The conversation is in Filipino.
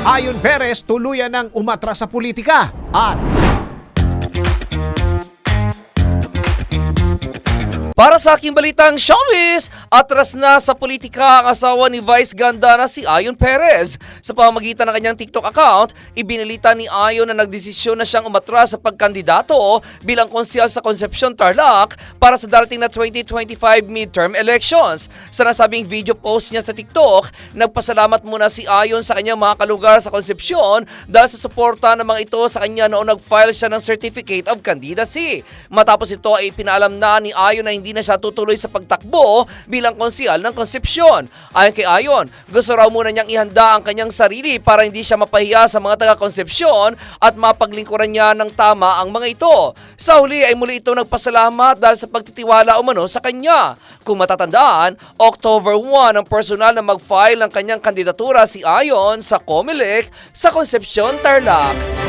Ayon Perez, tuluyan ng umatras sa politika. At Para sa aking balitang showbiz, atras na sa politika ang asawa ni Vice Ganda na si Ayon Perez. Sa pamamagitan ng kanyang TikTok account, ibinalita ni Ayon na nagdesisyon na siyang umatras sa pagkandidato bilang konsyal sa Concepcion Tarlac para sa darating na 2025 midterm elections. Sa nasabing video post niya sa TikTok, nagpasalamat muna si Ayon sa kanyang mga kalugar sa Concepcion dahil sa suporta ng mga ito sa kanya noong nag-file siya ng Certificate of Candidacy. Matapos ito ay pinaalam na ni Ayon na hindi na siya tutuloy sa pagtakbo bilang konsyal ng Concepcion. Ayon kay Ayon, gusto raw muna niyang ihanda ang kanyang sarili para hindi siya mapahiya sa mga taga-Concepcion at mapaglingkuran niya ng tama ang mga ito. Sa huli ay muli ito nagpasalamat dahil sa pagtitiwala umano sa kanya. Kung matatandaan, October 1 ang personal na mag-file ng kanyang kandidatura si Ayon sa COMELEC sa Concepcion, Tarlac.